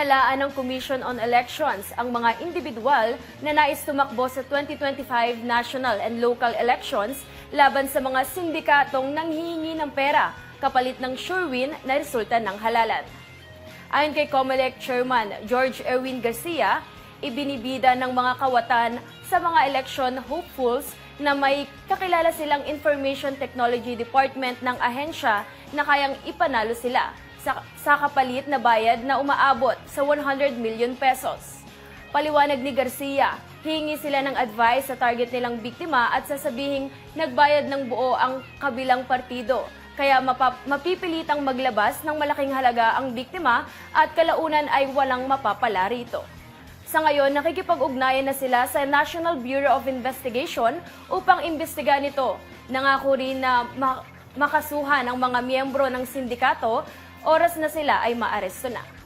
Hinalaan ng Commission on Elections ang mga individual na nais tumakbo sa 2025 national and local elections laban sa mga sindikatong nanghihingi ng pera kapalit ng sure win na resulta ng halalan. Ayon kay COMELEC Chairman George Erwin Garcia, ibinibida ng mga kawatan sa mga election hopefuls na may kakilala silang Information Technology Department ng ahensya na kayang ipanalo sila sa, sa kapalit na bayad na umaabot sa 100 million pesos. Paliwanag ni Garcia, hihingi sila ng advice sa target nilang biktima at sasabihing nagbayad ng buo ang kabilang partido. Kaya mapa- mapipilitang maglabas ng malaking halaga ang biktima at kalaunan ay walang mapapala rito. Sa ngayon, nakikipag-ugnayan na sila sa National Bureau of Investigation upang imbestigahan ito. Nangako rin na ma- makasuhan ang mga miyembro ng sindikato, oras na sila ay maaresto na.